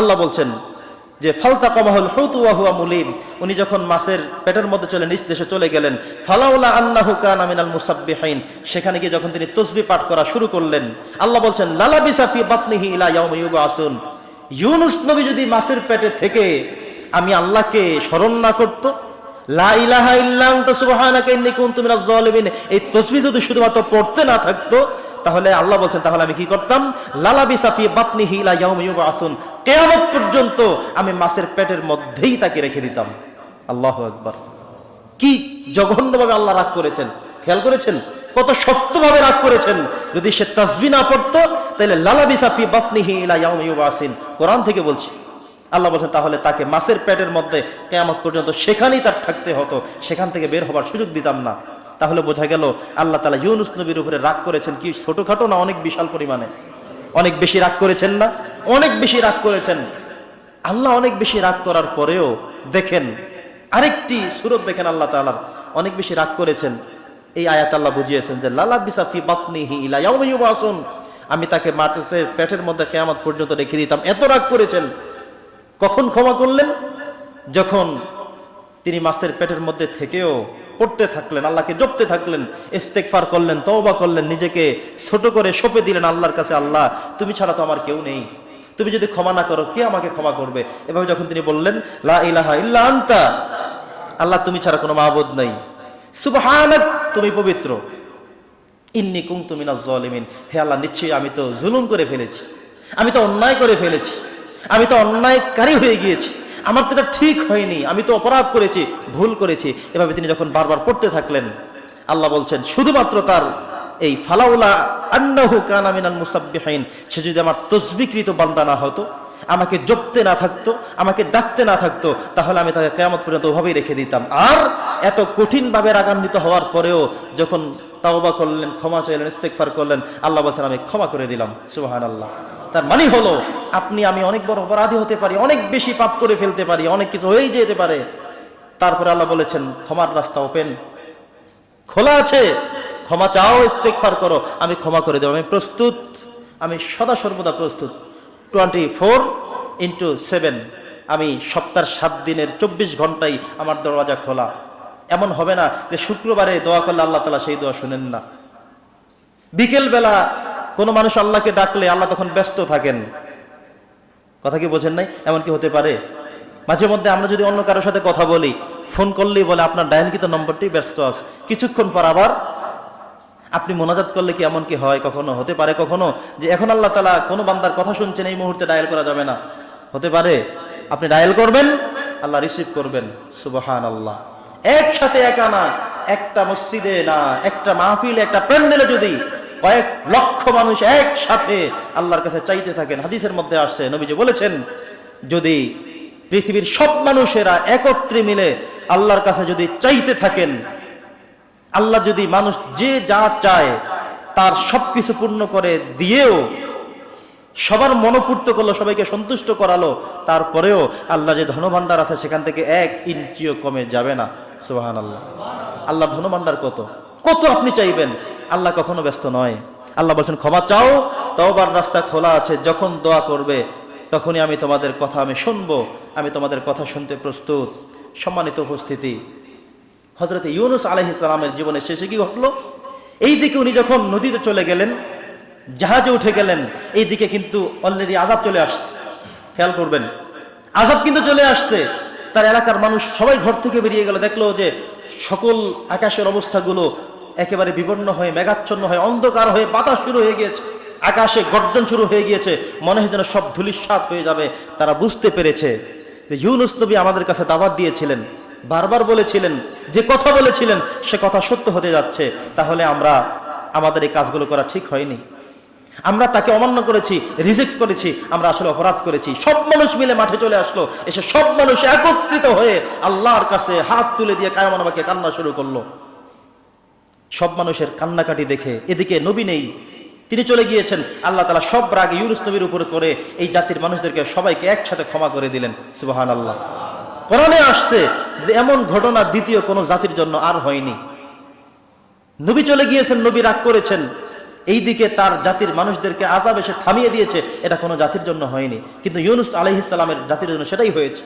আল্লাহ বলছেন যে ফালতা কমাহুল হুয়া মুলিম। উনি যখন মাছের পেটের মধ্যে চলে, নিজ দেশে চলে গেলেন, ফালাউলা আন্নাহু কান আমিনাল মুসাব্বিহাইন সেখানে গিয়ে যখন তিনি তসবি পাঠ করা শুরু করলেন, আল্লাহ বলছেন লালা বিসাফি বাতনিহি ইলা ইয়াউমি ইউবাসুন। ইউনুস নবী যদি মাছের পেটে থেকে আমি আল্লাহকে স্মরণ না করত, লা ইলাহা ইল্লা আনতা সুবহানাকা ইন্নী কুনতু মিনাজ জালিমিন। এই তসবি যদি শুধুমাত্র পড়তে না থাকতো তাহলে আল্লাহ বলছেন, তাহলে আমি কি করতাম? লালাবি সাফি বাতনি হিলা ইয়াউম ইউবাসুন। কিয়ামত পর্যন্ত আমি মাছের পেটের মধ্যেই তাকে রেখে দিতাম। আল্লাহু আকবার। কি জঘন্যভাবে আল্লাহ রাগ করেছেন? খেয়াল করেছেন? কত শক্তভাবে রাগ করেছেন? যদি সে তাসবি না পড়তো, তাহলে লালাবি সাফি বাতনি হিলা ইয়াউম ইউবাসিন। কোরআন থেকে বলছি, আল্লাহ বলছেন, তাহলে তাকে মাছের পেটের মধ্যে কেয়ামত পর্যন্ত সেখানেই তার থাকতে হতো। সেখান থেকে বের হবার সুযোগ দিতাম না। তাহলে বোঝা গেল আল্লাহ তালা ইউনুস নবীর উপরে রাগ করেছেন কি? ছোটখাটো না অনেক বিশাল পরিমাণে? অনেক বেশি রাগ করেছেন না? অনেক বেশি রাগ করেছেন। আল্লাহ অনেক বেশি রাগ করার পরেও দেখেন, আরেকটি সুরত দেখেন আল্লাহ তালার অনেক বেশি রাগ করেছেন। এই আয়াত আল্লাহ বুঝিয়েছেন যে, লালা বিসাফি বাতনিহি ইলা ইয়াউমিয়ুবাসুন আমি তাকে মাছের পেটের মধ্যে কেয়ামত পর্যন্ত রেখে দিতাম। এত রাগ করেছেন। কখন ক্ষমা করলেন? যখন তিনি মাছের পেটের মধ্যে থেকেও পড়তে থাকলেন, আল্লাহকে জপতে থাকলেন ইস্তেকফার করলেন, তওবা করলেন, নিজেকে ছোট করে সঁপে দিলেন আল্লাহর কাছে, আল্লাহ, তুমি ছাড়া তো আমার কেউ নেই। তুমি যদি ক্ষমা না করো, কে আমাকে ক্ষমা করবে? এভাবে যখন তিনি বললেন, লা ইলাহা ইল্লা আনতা আল্লাহ, তুমি ছাড়া কোনো মাহবুদ নাই। সুবহানাক, তুমি পবিত্র। ইন্নি কুং তুমি মিনাজ জালিমিন। হে আল্লাহ, নিশ্চয়ই আমি তো জুলুম করে ফেলেছি। আমি তো অন্যায় করে ফেলেছি। আমি তো অন্যায়কারী হয়ে গিয়েছি। আমার তো এটা ঠিক হয়নি, আমি তো অপরাধ করেছি, ভুল করেছি। এভাবে তিনি যখন বারবার পড়তে থাকলেন, আল্লাহ বলছেন, শুধুমাত্র তার এই ফালাউলা আন্নাহু কানা মিনাল মুসাব্বিহিন, সে যদি আমার তসবিকৃত বান্দা না হতো, আমাকে জপতে না থাকতো, আমাকে ডাকতে না থাকতো, তাহলে আমি তাকে কেয়ামত পর্যন্ত ওভাবেই রেখে দিতাম। আর এত কঠিনভাবে রাগান্বিত হওয়ার পরেও যখন তাওবা করলেন, ক্ষমা চাইলেন ইস্তেকফার করলেন, আল্লাহ বলছেন, আমি ক্ষমা করে দিলাম। সুবাহান আল্লাহ তার মানে হলো, আপনি, আমি অনেক বড় অপরাধী হতে পারি, অনেক বেশি পাপ করে ফেলতে পারি, অনেক কিছু হয়েই যেতে পারে। তারপরে আল্লাহ বলেছেন, ক্ষমার রাস্তা ওপেন। খোলা আছে। ক্ষমা চাও ইস্তেকফার করো। আমি ক্ষমা করে দেবো। আমি প্রস্তুত। আমি সদা সর্বদা প্রস্তুত। Twenty four into seven. আমি সপ্তাহের সাত দিনের চব্বিশ ঘন্টাই আমার দরওয়াজা খোলা। এমন হবে না যে শুক্রবারে দোয়া করলে আল্লাহ তালা সেই দোয়া শুনেন না। বিকেলবেলা কোনো মানুষ আল্লাহকে ডাকলে আল্লাহ তখন ব্যস্ত থাকেন। কথা কি বোঝেন নাই? এমন কি হতে পারে? মাঝে মধ্যে আমরা যদি অন্য কারোর সাথে কথা বলি, ফোন করলেই বলে, আপনার ডায়ালকৃত নম্বরটি ব্যস্ত আছে। কিছুক্ষণ পর আবার আপনি মোনাজাত করলে কি এমন কি হয়? কখনো হতে পারে কখনো? যে এখন আল্লাহ তালা কোনো বান্দার কথা শুনছেন, এই মুহূর্তে ডায়াল করা যাবে না। হতে পারে? আপনি ডায়াল করবেন, আল্লাহ রিসিভ করবেন। সুবহান আল্লাহ একসাথে একা না, একটা মসজিদে না, একটা মাহফিলে, একটা প্যান্ডেলে যদি কয়েক লক্ষ মানুষ একসাথে আল্লাহর কাছে চাইতে থাকেন, হাদিসের মধ্যে আসছে, নবীজি বলেছেন, যদি পৃথিবীর সব মানুষেরা একত্রে মিলে আল্লাহর কাছে যদি চাইতে থাকেন, আল্লাহ যদি মানুষ যে যা চায়, তার সবকিছু পূর্ণ করে দিয়েও সবার মনোপূর্ত করল, সবাইকে সন্তুষ্ট করালো। তারপরেও আল্লাহ যে ধনভাণ্ডার আছে, সেখান থেকে এক ইঞ্চিও কমে যাবে না। সুবাহান আল্লাহ আল্লাহ ধনভাণ্ডার কত? কত আপনি চাইবেন? আল্লাহ কখনো ব্যস্ত নয়। আল্লাহ বলছেন, ক্ষমা চাও, তওবার রাস্তা খোলা আছে, যখন দোয়া করবে, তখনই আমি তোমাদের কথা আমি শুনব, আমি তোমাদের কথা শুনতে প্রস্তুত। সম্মানিত উপস্থিতি হজরত ইউনুস আলহ ইসলামের জীবনের শেষে কি ঘটলো? এই দিকে উনি যখন নদীতে চলে গেলেন জাহাজে উঠে গেলেন এই দিকে কিন্তু অলরেডি আজাব চলে আসছে। খেয়াল করবেন আজাব কিন্তু চলে আসছে। তার এলাকার মানুষ সবাই ঘর থেকে বেরিয়ে গেল, দেখল যে সকল আকাশের অবস্থাগুলো একেবারে বিবর্ণ হয়ে, মেঘাচ্ছন্ন হয়ে, অন্ধকার হয়ে, বাতাস শুরু হয়ে গিয়েছে। আকাশে গর্জন শুরু হয়ে গিয়েছে, মনে হয় যেন সব ধুলিস্বাদ হয়ে যাবে। তারা বুঝতে পেরেছে যে ইউনুস নবী আমাদের কাছে দাবাত দিয়েছিলেন, বারবার বলেছিলেন, যে কথা বলেছিলেন, সে কথা সত্য হতে যাচ্ছে। তাহলে আমরা, আমাদের এই কাজগুলো করা ঠিক হয়নি। আমরা তাকে অমান্য করেছি রিজেক্ট করেছি, আমরা আসলে অপরাধ করেছি। সব মানুষ মিলে মাঠে চলে আসলো, এসে সব মানুষ একত্রিত হয়ে আল্লাহর কাছে হাত তুলে দিয়ে কায়মান আমাকে কান্না শুরু করল। সব মানুষের কান্নাকাটি দেখে, এদিকে নবী নেই, তিনি চলে গিয়েছেন। আল্লাহ তালা সব রাগে ইউনুস নবীর উপরে করে এই জাতির মানুষদেরকে সবাইকে একসাথে ক্ষমা করে দিলেন সুবাহান আল্লাহ কোরআনে আসছে যে এমন ঘটনা দ্বিতীয় কোনো জাতির জন্য আর হয়নি। নবী চলে গিয়েছেন, নবী রাগ করেছেন। এইদিকে তার জাতির মানুষদেরকে আজাব এসে থামিয়ে দিয়েছে, এটা কোনো জাতির জন্য হয়নি। কিন্তু ইউনুস আলহিসাল্লামের জাতির জন্য সেটাই হয়েছে।